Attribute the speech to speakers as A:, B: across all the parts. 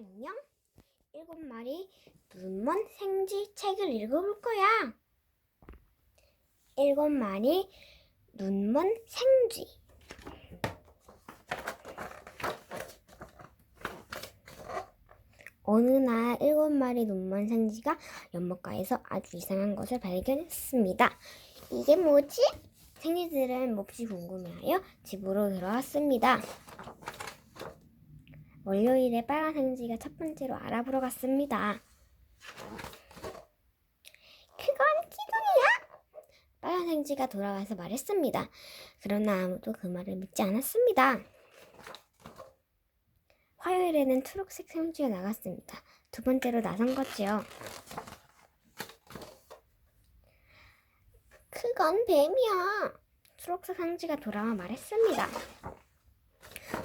A: 안녕. 일곱 마리 눈먼 생쥐 책을 읽어볼 거야. 일곱 마리 눈먼 생쥐. 어느 날 일곱 마리 눈먼 생쥐가 연못가에서 아주 이상한 것을 발견했습니다. 이게 뭐지? 생쥐들은 몹시 궁금해하여 집으로 들어왔습니다. 월요일에 빨간 생쥐가 첫 번째로 알아보러 갔습니다. 그건 기둥이야! 빨간 생쥐가 돌아와서 말했습니다. 그러나 아무도 그 말을 믿지 않았습니다. 화요일에는 초록색 생쥐가 나갔습니다. 두 번째로 나선 거지요. 그건 뱀이야. 초록색 생쥐가 돌아와 말했습니다.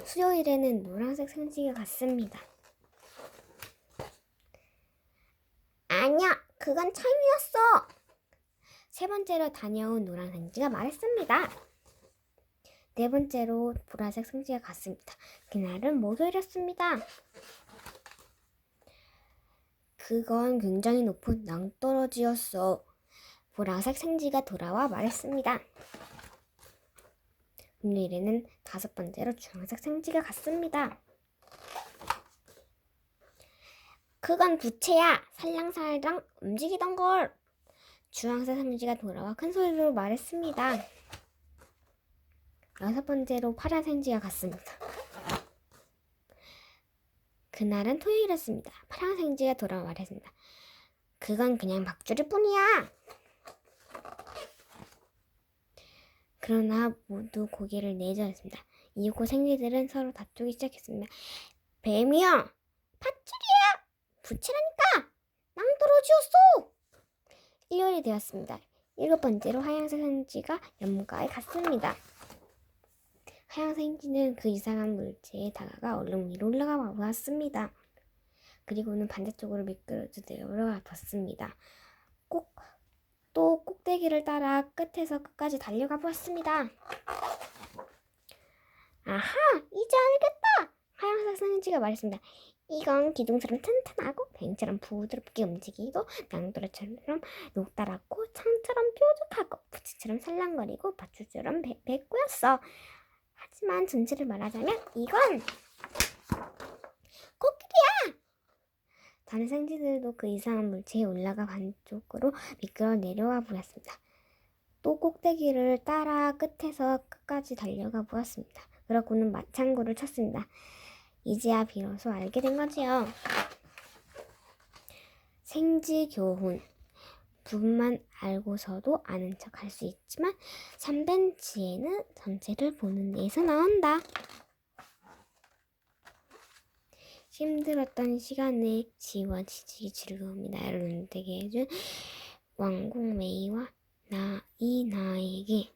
A: 수요일에는 노란색 생쥐가 갔습니다. 아니야, 그건 참이었어. 세 번째로 다녀온 노란 생쥐가 말했습니다. 네 번째로 보라색 생쥐가 갔습니다. 그날은 목요일이었습니다. 그건 굉장히 높은 낭떠러지였어. 보라색 생쥐가 돌아와 말했습니다. 금요일에는 다섯 번째로 주황색 생쥐가 갔습니다. 그건 부채야. 살랑살랑 움직이던 걸. 주황색 생쥐가 돌아와 큰 소리로 말했습니다. 여섯 번째로 파란 생쥐가 갔습니다. 그날은 토요일이었습니다. 파란 생쥐가 돌아와 말했습니다. 그건 그냥 박주일 뿐이야. 그러나 모두 고개를 내저었습니다. 이윽고 생쥐들은 서로 다투기 시작했습니다. 뱀이야! 팥줄이야! 부채라니까! 낭떠러지였어! 일요일이 되었습니다. 일곱 번째로 하얀색 생쥐가 연못가에 갔습니다. 하얀색 생쥐는 그 이상한 물체에 다가가 얼른 위로 올라가 보았습니다. 그리고는 반대쪽으로 미끄러져 내려가 봤습니다. 꼭 또 꼭대기를 따라 끝에서 끝까지 달려가 보았습니다. 아하, 이제 알겠다. 하얀색 생쥐가 말했습니다. 이건 기둥처럼 튼튼하고 뱀처럼 부드럽게 움직이고 낭떠러처럼 녹달았고 창처럼 뾰족하고 부치처럼 살랑거리고 밧줄처럼 배, 배꾸였어. 하지만 전체를 말하자면 이건. 다른 생쥐들도 그 이상한 물체에 올라가 반쪽으로 미끄러 내려와 보았습니다. 또 꼭대기를 따라 끝에서 끝까지 달려가 보았습니다. 그러고는 마창고를 쳤습니다. 이제야 비로소 알게 된 거지요. 생쥐 교훈. 부분만 알고서도 아는 척 할 수 있지만 3벤치에는 전체를 보는 데에서 나온다. 힘들었던 시간에 지워지기 즐거움이 나를 눈뜨게 해준 왕국 메이와 나 이 나에게